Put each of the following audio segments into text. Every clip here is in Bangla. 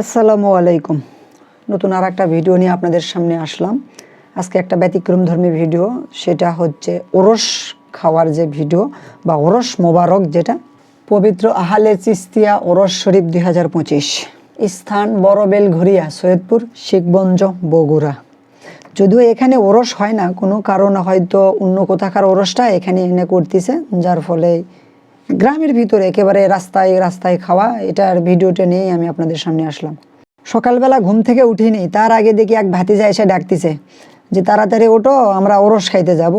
আসসালামু আলাইকুম। নতুন আর একটা ভিডিও নিয়ে আপনাদের সামনে আসলাম। আজকে একটা ব্যতিক্রম ধর্মী ভিডিও, সেটা হচ্ছে ওরস খাওয়ার যে ভিডিও বা ওরস মোবারক, যেটা পবিত্র আহালে চিস্তিয়া ওরস শরীফ দুই হাজার পঁচিশ। স্থান বড়বেল ঘুরিয়া সৈয়দপুর, শিখগঞ্জ, বগুড়া। যদিও এখানে ওরস হয় না, কোনো কারণ হয়তো অন্য কোথাকার ওরসটা এখানে এনে করতেছে, যার ফলে গ্রামের ভিতরে একেবারে রাস্তায় রাস্তায় খাওয়া, এটার ভিডিওটা নিয়েই আমি আপনাদের সামনে আসলাম। সকালবেলা ঘুম থেকে উঠিনি, তার আগে দেখি এক ভাতিজা এসে ডাকতেছে যে, তাড়াতাড়ি ওঠো, আমরা ওরস খাইতে যাব।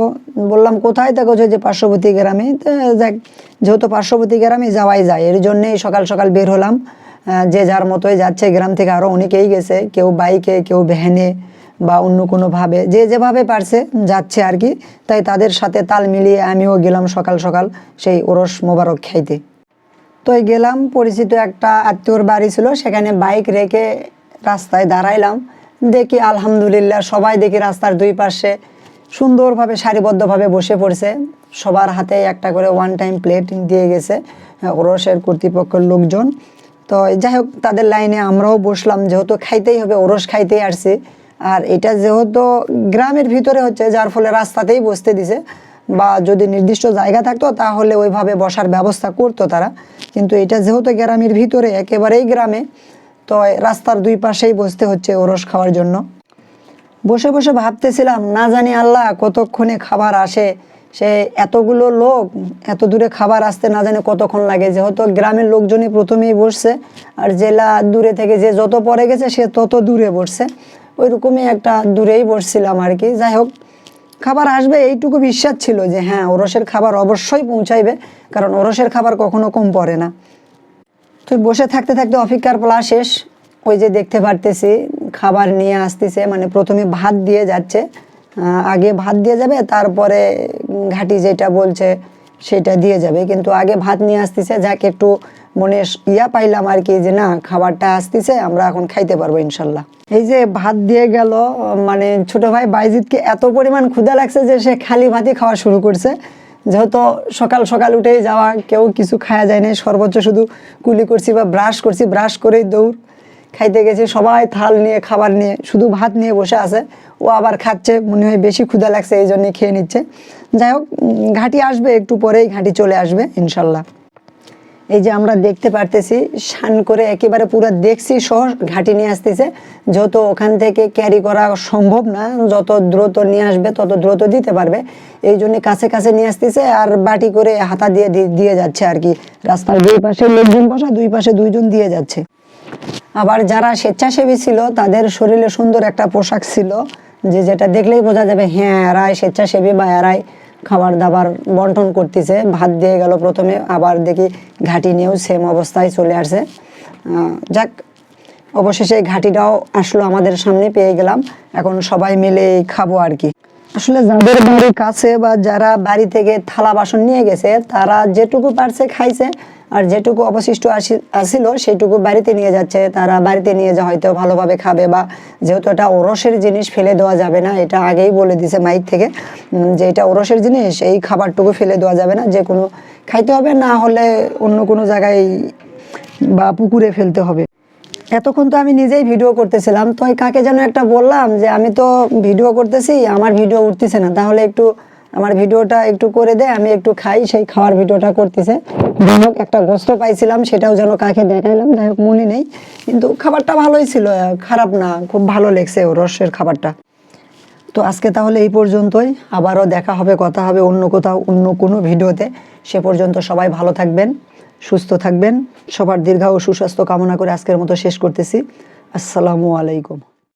বললাম, কোথায় দেখো যে পার্শ্ববর্তী গ্রামে? তো যাক, যেহেতু পার্শ্ববর্তী গ্রামে যাওয়াই যায়, এর জন্যেই সকাল সকাল বের হলাম। যে যার মতোই যাচ্ছে, গ্রাম থেকে আরও অনেকেই গেছে, কেউ বাইকে, কেউ ভ্যানে। বা অন্য কোনোভাবে, যে যেভাবে পারছে যাচ্ছে আর কি। তাই তাদের সাথে তাল মিলিয়ে আমিও গেলাম সকাল সকাল সেই ওরস মোবারক খাইতে। তো গেলাম, পরিচিত একটা আত্মীয়র বাড়ি ছিল, সেখানে বাইক রেখে রাস্তায় দাঁড়াইলাম। দেখি আলহামদুলিল্লাহ সবাই দেখি রাস্তার দুই পাশে সুন্দরভাবে, সারিবদ্ধভাবে বসে পড়ছে। সবার হাতে একটা করে ওয়ান টাইম প্লেট দিয়ে গেছে, ওরসের কর্তৃপক্ষের লোকজন। তো যাই হোক, তাদের লাইনে আমরাও বসলাম, যেহেতু খাইতেই হবে, ওরস খাইতেই আসছি। আর এটা যেহেতু গ্রামের ভিতরে হচ্ছে, যার ফলে রাস্তাতেই বসতে দিছে বা যদি নির্দিষ্ট জায়গা থাকতো তাহলে ওইভাবে বসার ব্যবস্থা করতো তারা। কিন্তু এটা যেহেতু গ্রামের ভিতরে, একেবারেই গ্রামে, তো রাস্তার দুই পাশেই বসতে হচ্ছে ওরস খাওয়ার জন্য। বসে বসে ভাবতেছিলাম, না জানি আল্লাহ কতক্ষণে খাবার আসে, সে এতগুলো লোক, এত দূরে খাবার আসতে না জানি কতক্ষণ লাগে। যেহেতু গ্রামের লোকজনই প্রথমেই বসছে, আর জেলা দূরে থেকে যে যত পরে গেছে সে তত দূরে বসছে। ওইরকমই একটা দূরেই বসছিলাম আর কি। যাই হোক, খাবার আসবে, এইটুকু বিশ্বাস ছিল যে হ্যাঁ ওরসের খাবার অবশ্যই পৌঁছাইবে, কারণ ওরসের খাবার কখনো কম পড়ে না। তো বসে থাকতে থাকতে অপেক্ষার পালা শেষ। ওই যে দেখতে পারতেছি, খাবার নিয়ে আসতেছে মানে প্রথমে ভাত দিয়ে যাচ্ছে। আগে ভাত দিয়ে যাবে, তারপরে ঘাটি যেটা বলছে সেটা দিয়ে যাবে। কিন্তু আগে ভাত নিয়ে আসতেছে, যাকে একটু মনে ইয়া পাইলাম আর কি যে না, খাবারটা আসতেছে, আমরা এখন খাইতে পারব ইনশাল্লাহ। এই যে ভাত দিয়ে গেল মানে ছোট ভাই বাইজিৎকে এত পরিমাণ ক্ষুধা লাগছে যে সে খালি ভাতই খাওয়া শুরু করছে। যেহেতু সকাল সকাল উঠেই যাওয়া, কেউ কিছু খাওয়া যায় না সর্বোচ্চ শুধু কুলি করছি বা ব্রাশ করছি, ব্রাশ করেই দৌড়। খাইতে গেছি, সবাই থাল নিয়ে, খাবার নিয়ে, শুধু ভাত নিয়ে বসে আছে। ও আবার খাচ্ছে, মনে হয় বেশি ক্ষুধা লাগছে, এই জন্যই খেয়ে নিচ্ছে। যাই হোক ঘাঁটি আসবে, একটু পরেই ঘাঁটি চলে আসবে, ইনশাল্লাহ। এই যে আমরা দেখতে পারতেছি, শান করে একেবারে পুরো দেখছি সহ ঘাটি নিয়ে আসতেছে। যত ওখান থেকে ক্যারি করা সম্ভব না, যত দ্রুত নিয়ে আসবে, তত দ্রুত দিতে পারবে। এই জন্য কাছে কাছে নিয়ে আসতেছে আর বাটি করে হাতা দিয়ে দিয়ে যাচ্ছে আর কি। রাস্তার দুই পাশে লোকজন বসা, দুই পাশে দুইজন দিয়ে যাচ্ছে। আবার যারা স্বেচ্ছাসেবী ছিল, তাদের শরীরে সুন্দর একটা পোশাক ছিল, যে যেটা দেখলেই বোঝা যাবে হ্যাঁ এরাই স্বেচ্ছাসেবী বা এরাই খাবার দাবার বন্টন করতেছে। ভাত দিয়ে গেল প্রথমে, আবার দেখি ঘাটি নিয়েও সেম অবস্থায় চলে আসে। যাক, অবশেষে ঘাটিটাও আসলো আমাদের সামনে, পেয়ে গেলাম। এখন সবাই মিলে খাব আর কি। আসলে যাদের বাড়ির কাছে বা যারা বাড়ি থেকে থালা বাসন নিয়ে গেছে, তারা যেটুকু পারছে খাইছে। আর যেটুকু অবশিষ্ট আসি- আসিল, সেটুকু বাড়িতে নিয়ে যাচ্ছে। তারা বাড়িতে নিয়ে যা হয়তো ভালোভাবে খাবে বা যেহেতু এটা ওরসের জিনিস ফেলে দেওয়া যাবে না, এটা আগেই বলে দিছে মাইক থেকে যে এটা ওরসের জিনিস, এই খাবারটুকু ফেলে দেওয়া যাবে না। যে কোনো খাইতে হবে, না হলে অন্য কোনো জায়গায় বা পুকুরে ফেলতে হবে। এতক্ষণ তো আমি নিজেই ভিডিও করতেছিলাম। তো কাকে যেন একটা বললাম যে, আমি তো ভিডিও করতেছি, আমার ভিডিও উঠতেছে না। তাহলে একটু আমার ভিডিওটা একটু করে দে আমি একটু খাই, সেই খাওয়ার ভিডিওটা করতেছে। যাই হোক, একটা গোস্ত পাইছিলাম, সেটাও যেন কাকে দেখাইলাম, যাই হোক, মনে নেই। কিন্তু খাবারটা ভালোই ছিল, খারাপ না, খুব ভালো লেগছে ও রসের খাবারটা। তো আজকে তাহলে এই পর্যন্তই, আবারও দেখা হবে, কথা হবে অন্য কোথাও, অন্য কোনো ভিডিওতে। সে পর্যন্ত সবাই ভালো থাকবেন, সুস্থ থাকবেন। সবার দীর্ঘ ও সুস্বাস্থ্য কামনা করে আজকের মতো শেষ করতেছি। আসসালামু আলাইকুম।